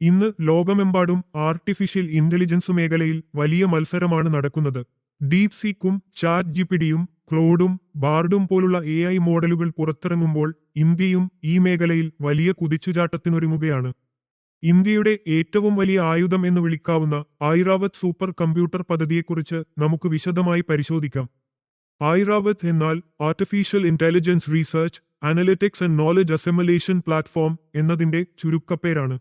ഇന്ന് ലോകമെമ്പാടും artificial intelligence മേഖലയിൽ വലിയ മത്സരമാണ് നടക്കുന്നത്. ഡീപ് സീക്കും ചാറ്റ് ജിപിഡിയും ക്ലോഡും ബാർഡും പോലുള്ള എ ഐ മോഡലുകൾ പുറത്തിറങ്ങുമ്പോൾ ഇന്ത്യയും ഈ മേഖലയിൽ വലിയ കുതിച്ചുചാട്ടത്തിനൊരുങ്ങുകയാണ്. ഇന്ത്യയുടെ ഏറ്റവും വലിയ ആയുധം എന്ന് വിളിക്കാവുന്ന ഐറാവത്ത് സൂപ്പർ കമ്പ്യൂട്ടർ പദ്ധതിയെക്കുറിച്ച് നമുക്ക് വിശദമായി പരിശോധിക്കാം. ഐറാവത്ത് എന്നാൽ artificial intelligence research analytics and knowledge assimilation platform എന്നതിന്റെ ചുരുക്കപ്പേരാണ്.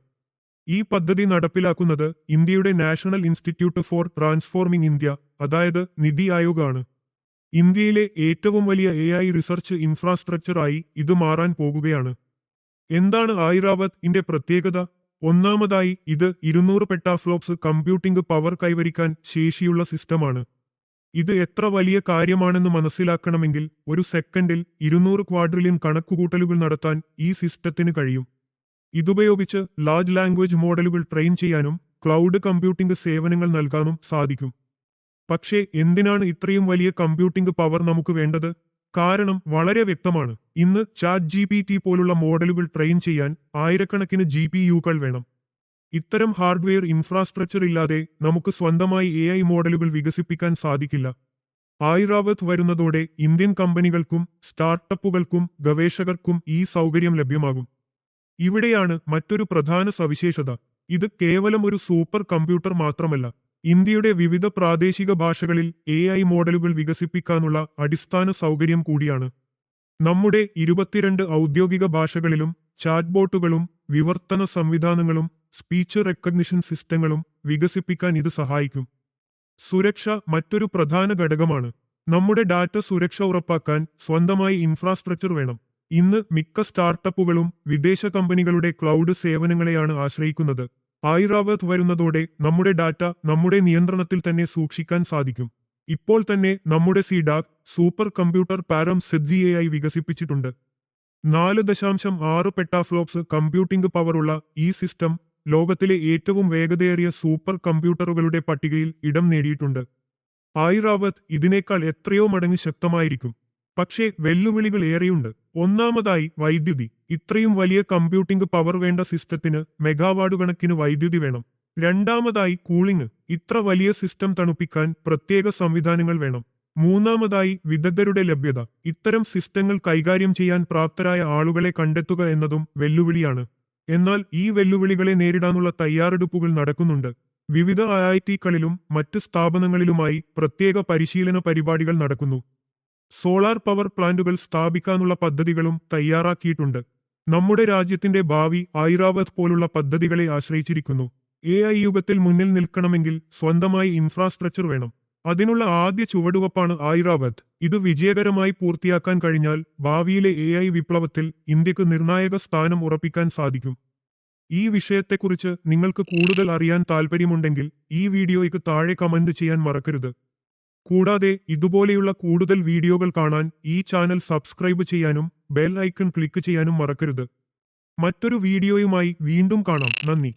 ഈ പദ്ധതി നടപ്പിലാക്കുന്നത് ഇന്ത്യയുടെ national institute for transforming India അതായത് നിതി ആണ് ഇന്ത്യയിലെ ഏറ്റവും വലിയ എ ഐ റിസർച്ച് ഇൻഫ്രാസ്ട്രക്ചറായി ഇത് മാറാൻ പോകുകയാണ്. എന്താണ് ഐറാവത്ത് ഇന്റെ പ്രത്യേകത? ഒന്നാമതായി ഇത് ഇരുന്നൂറ് പെട്ടാഫ്ലോപ്സ് കമ്പ്യൂട്ടിംഗ് പവർ കൈവരിക്കാൻ ശേഷിയുള്ള സിസ്റ്റമാണ്. ഇത് എത്ര വലിയ കാര്യമാണെന്ന് മനസ്സിലാക്കണമെങ്കിൽ ഒരു സെക്കൻഡിൽ ഇരുന്നൂറ് ക്വാഡ്രിലിയൻ കണക്കുകൂട്ടലുകൾ നടത്താൻ ഈ സിസ്റ്റത്തിന് കഴിയും. ഇതുപയോഗിച്ച് ലാർജ് ലാംഗ്വേജ് മോഡലുകൾ ട്രെയിൻ ചെയ്യാനും ക്ലൗഡ് കമ്പ്യൂട്ടിംഗ് സേവനങ്ങൾ നൽകാനും സാധിക്കും. പക്ഷേ എന്തിനാണ് ഇത്രയും വലിയ കമ്പ്യൂട്ടിംഗ് പവർ നമുക്ക് വേണ്ടത്? കാരണം വളരെ വ്യക്തമാണ്. ഇന്ന് ചാറ്റ് ജി പി ടി പോലുള്ള മോഡലുകൾ ട്രെയിൻ ചെയ്യാൻ ആയിരക്കണക്കിന് ജി പി യുകൾ വേണം. ഇത്തരം ഹാർഡ്വെയർ ഇൻഫ്രാസ്ട്രക്ചർ ഇല്ലാതെ നമുക്ക് സ്വന്തമായി എ ഐ മോഡലുകൾ വികസിപ്പിക്കാൻ സാധിക്കില്ല. ഐറാവത്ത് വരുന്നതോടെ ഇന്ത്യൻ കമ്പനികൾക്കും സ്റ്റാർട്ടപ്പുകൾക്കും ഗവേഷകർക്കും ഈ സൗകര്യം ലഭ്യമാകും. ഇവിടെയാണ് മറ്റൊരു പ്രധാന സവിശേഷത. ഇത് കേവലം ഒരു സൂപ്പർ കമ്പ്യൂട്ടർ മാത്രമല്ല. ഇന്ത്യയുടെ വിവിധ പ്രാദേശിക ഭാഷകളിൽ എ ഐ മോഡലുകൾ വികസിപ്പിക്കാനുള്ള അടിസ്ഥാന സൗകര്യം കൂടിയാണ്. നമ്മുടെ ഇരുപത്തിരണ്ട് ഔദ്യോഗിക ഭാഷകളിലും ചാറ്റ്ബോട്ടുകളും വിവർത്തന സംവിധാനങ്ങളും സ്പീച്ച് റെക്കഗ്നിഷൻ സിസ്റ്റങ്ങളും വികസിപ്പിക്കാൻ ഇത് സഹായിക്കും. സുരക്ഷ മറ്റൊരു പ്രധാന ഘടകമാണ്. നമ്മുടെ ഡാറ്റ സുരക്ഷ ഉറപ്പാക്കാൻ സ്വന്തമായി ഇൻഫ്രാസ്ട്രക്ചർ വേണം. ഇന്ന് മിക്ക സ്റ്റാർട്ടപ്പുകളും വിദേശ കമ്പനികളുടെ ക്ലൗഡ് സേവനങ്ങളെയാണ് ആശ്രയിക്കുന്നത്. ഐറാവത്ത് വരുന്നതോടെ നമ്മുടെ ഡാറ്റ നമ്മുടെ നിയന്ത്രണത്തിൽ തന്നെ സൂക്ഷിക്കാൻ സാധിക്കും. ഇപ്പോൾ തന്നെ നമ്മുടെ സിഡാക് സൂപ്പർ കമ്പ്യൂട്ടർ പാരം സിദ്ധിയായി വികസിപ്പിച്ചിട്ടുണ്ട്. നാല് ദശാംശം ആറ് പെട്ടാഫ്ലോപ്സ് കമ്പ്യൂട്ടിംഗ് പവറുള്ള ഈ സിസ്റ്റം ലോകത്തിലെ ഏറ്റവും വേഗതയേറിയ സൂപ്പർ കമ്പ്യൂട്ടറുകളുടെ പട്ടികയിൽ ഇടം നേടിയിട്ടുണ്ട്. ഐറാവത്ത് ഇതിനേക്കാൾ എത്രയോ മടങ്ങ് ശക്തമായിരിക്കും. പക്ഷേ വെല്ലുവിളികൾ ഏറെയുണ്ട്. ഒന്നാമതായി വൈദ്യുതി. ഇത്രയും വലിയ കമ്പ്യൂട്ടിംഗ് പവർ വേണ്ട സിസ്റ്റത്തിന് മെഗാവാർഡ് കണക്കിന് വൈദ്യുതി വേണം. രണ്ടാമതായി കൂളിംഗ് ഇത്ര വലിയ സിസ്റ്റം തണുപ്പിക്കാൻ പ്രത്യേക സംവിധാനങ്ങൾ വേണം. മൂന്നാമതായി വിദഗ്ധരുടെ ലഭ്യത. ഇത്തരം സിസ്റ്റങ്ങൾ കൈകാര്യം ചെയ്യാൻ പ്രാപ്തരായ ആളുകളെ കണ്ടെത്തുക എന്നതും വെല്ലുവിളിയാണ്. എന്നാൽ ഈ വെല്ലുവിളികളെ നേരിടാനുള്ള തയ്യാറെടുപ്പുകൾ നടക്കുന്നുണ്ട്. വിവിധ ഐ ഐ ടികളിലും മറ്റ് സ്ഥാപനങ്ങളിലുമായി പ്രത്യേക പരിശീലന പരിപാടികൾ നടക്കുന്നു. സോളാർ പവർ പ്ലാന്റുകൾ സ്ഥാപിക്കാനുള്ള പദ്ധതികളും തയ്യാറാക്കിയിട്ടുണ്ട്. നമ്മുടെ രാജ്യത്തിന്റെ ഭാവി ഐറാവത് പോലുള്ള പദ്ധതികളെ ആശ്രയിച്ചിരിക്കുന്നു. എ ഐ യുഗത്തിൽ മുന്നിൽ നിൽക്കണമെങ്കിൽ സ്വന്തമായി ഇൻഫ്രാസ്ട്രക്ചർ വേണം. അതിനുള്ള ആദ്യ ചുവടുവപ്പാണ് ഐറാവത്. ഇത് വിജയകരമായി പൂർത്തിയാക്കാൻ കഴിഞ്ഞാൽ ഭാവിയിലെ എ ഐ വിപ്ലവത്തിൽ ഇന്ത്യയ്ക്ക് നിർണായക സ്ഥാനം ഉറപ്പിക്കാൻ സാധിക്കും. ഈ വിഷയത്തെക്കുറിച്ച് നിങ്ങൾക്ക് കൂടുതൽ അറിയാൻ താൽപ്പര്യമുണ്ടെങ്കിൽ ഈ വീഡിയോയ്ക്ക് താഴെ കമന്റ് ചെയ്യാൻ മറക്കരുത്. കൂടാതെ ഇതുപോലെയുള്ള കൂടുതൽ വീഡിയോകൾ കാണാൻ ഈ ചാനൽ സബ്സ്ക്രൈബ് ചെയ്യാനും ബെൽ ഐക്കൺ ക്ലിക്ക് ചെയ്യാനും മറക്കരുത്. മറ്റൊരു വീഡിയോയുമായി വീണ്ടും കാണാം. നന്ദി.